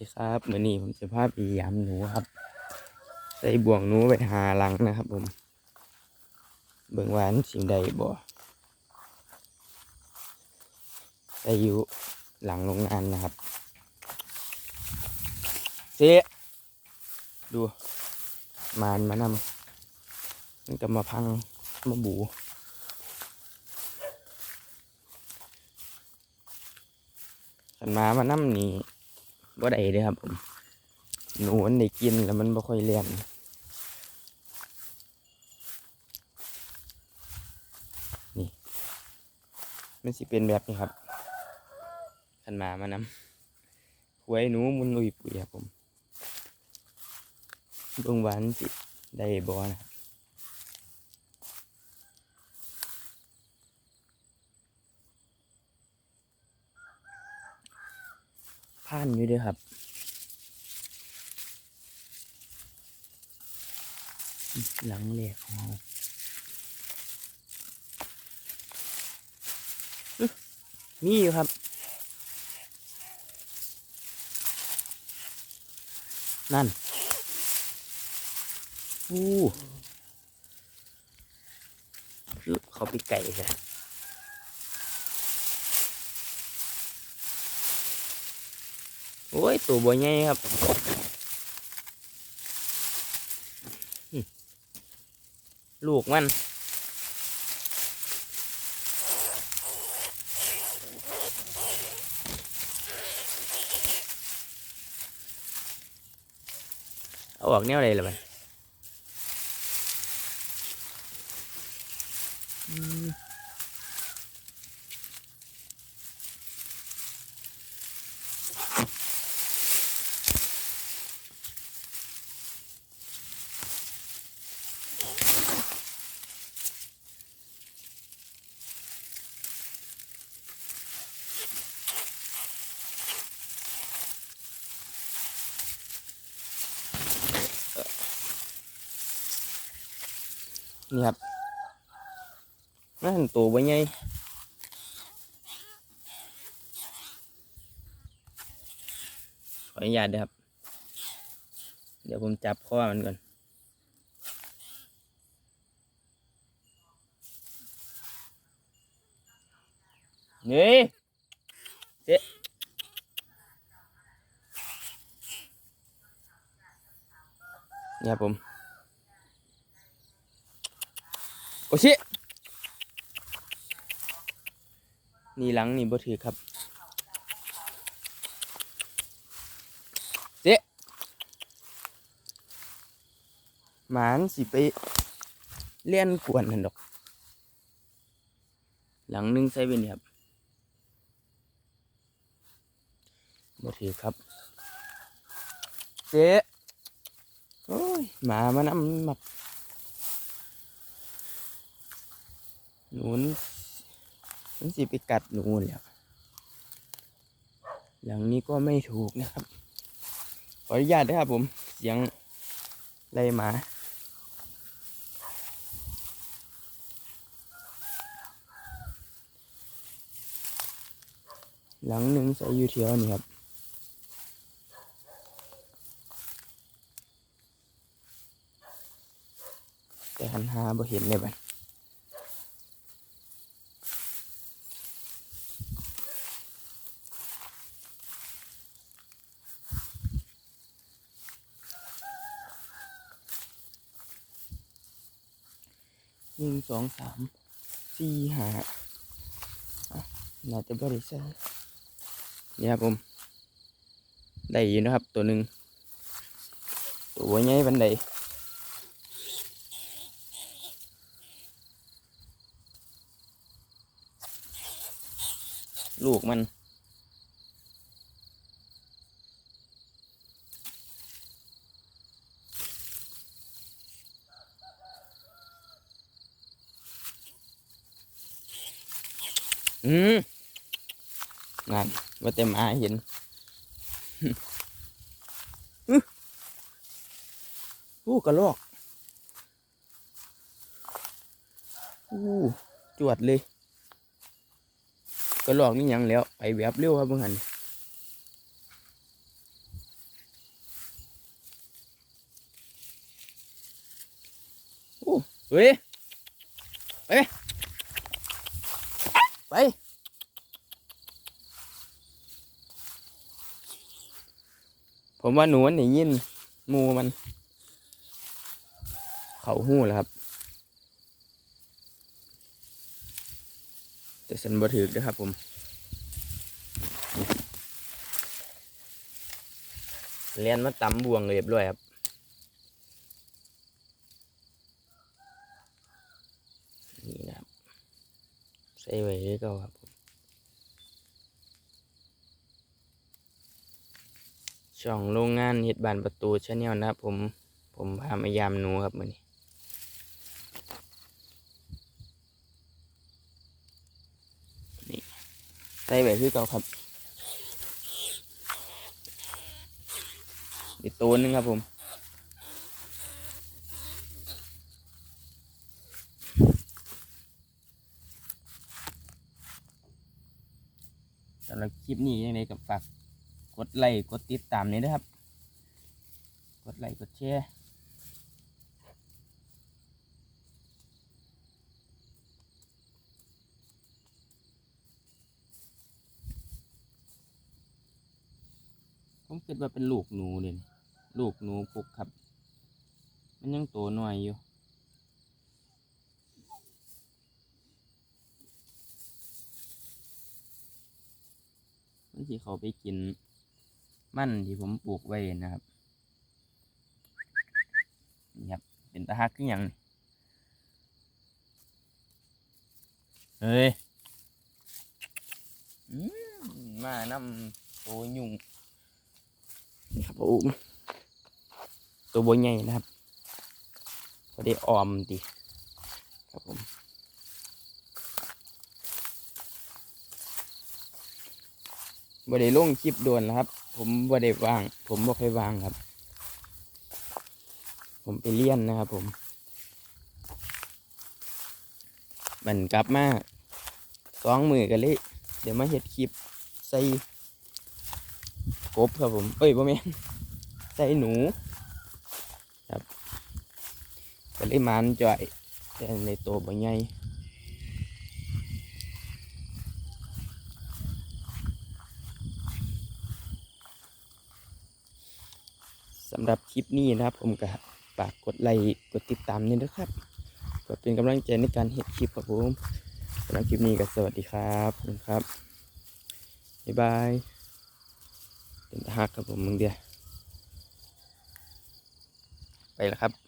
ดีครับมื่อนี้ผมจะพาไปยามหนูครับ ใส่บ่วงหนูไปหาหลังนะครับ ผม เบิ่งหวามันสิ่งใดบ่ใส่อยู่หลังโรงงานนะครับเสียดูมานมานำมันก็มาพังมาบูขันมามานำนี่ บ่ได้เลยครับผมหนูมันได้กินแล้วมันบ่ค่อยเลี้ยนนี่มันสิเป็นแบบนี้ครับขันมามานำหวยหนูมุนลุยปุ๋ยครับผมเบิ่งหวามันสิได้บ่นะครับ ผ่านอยู่ด้วยครับหลังเหล็กของเราอมีอยู่ครับ นั่นอู้เขาไปไก่ใช่ โอ้ยตัวบัวใหญ่ครับลูกมันเอาออกแนวอะไรล่ะมันอืม นี่ครับนั่นตัวใบใหญ่ขออนุญาตด้วยครับ เดี๋ยวผมจับข้อมันก่อนนี่เจ๊เนี่ยครับผม โอชิ นี่หลังนี่บ่ถือครับ เจ๊หมานสิไปเลี้ยนกวนนั่นดอก หลังนึงใส่เป็นนี่ครับบ่ถือครับ เจ๊โอ้ยหมามานำมา หนูนมันสิไปกัดหนูแล้วอย่างนี้ก็ไม่ถูกนะครับ ขออนุญาตนะครับผมเสียงไล่หมาหลังหนึ่งใส่ยูเทียวนี่ครับ แต่หันหาบ่เห็นเลยบัด หนึ่งสองสามสี่ห้าน่าจะบริส่เนี่ยครับผม ได้อยู่นะครับตัวหนึ่งตัวใหญ่บันไดลูกมัน อืมนั่นว่าแต่มาเห็นอู้กระลอกอู้จวดเลยกระลอกนี่ยังแล้วไปแบบเร็วครับเพื่อนอู้เฮ้ยเฮ้ย ไป ผมว่าหนูนได้ยินมูมัน เขาหู้แล้วครับ แต่ฉันบ่ถือนะครับผมเลียนมาตำบวงเรียบร้อยครับ นี่นะครับ ใส่ไว้ให้ก็ครับผมช่องโรงงานเฮ็ดบานประตูชาแนลนะครับผมผมพามายามหนูครับมื้อนี้นี่ใส่ไว้คือเก่าครับอีกตัวนึงครับผม สำหรับค ลิปนี้ยังไงกับฝากกดไลค์กดติดตามนี้นะครับ กดไลค์กดแชร์ผมคิดว่าเป็นลูกหนูเด่นลูกหนูปลุกครับ มันยังโตน้อยอยู่ สิเขาไปกิน มันที่ผมปลูกไว้นะครับนี่ครับเป็นตะฮักขึ้นอย่างเฮ้ยมานำตัวยุงนี่ครับผมตัวบใหญ่นะครับพอได้ออมดีครับผม บ่ได้ลงคลิปด่วนนะครับ ผมบ่ได้ว่าง ผมบ่เคยว่างครับ ผมไปเรียนนะครับ ผม มันกลับมาสองมือกันเลย เดี๋ยวมาเฮ็ดคลิปใส่กบครับผม เอ้ยบ่แม่นใส่หนูครับก็เลยมันจ่อยแต่ในโตวบ่ใหญ่ สำหรับคลิปนี้นะครับ ผมก็ฝากกดไลค์กดติดตามนี่นะครับเพื่อเป็นกำลังใจในการเห็นคลิปครับผมสำหรับคลิปนี้ก็สวัสดีครับขอบคุณครับบ๊ายบายเป็นตาฮักครับผมมึงเดียวไปแล้วครับ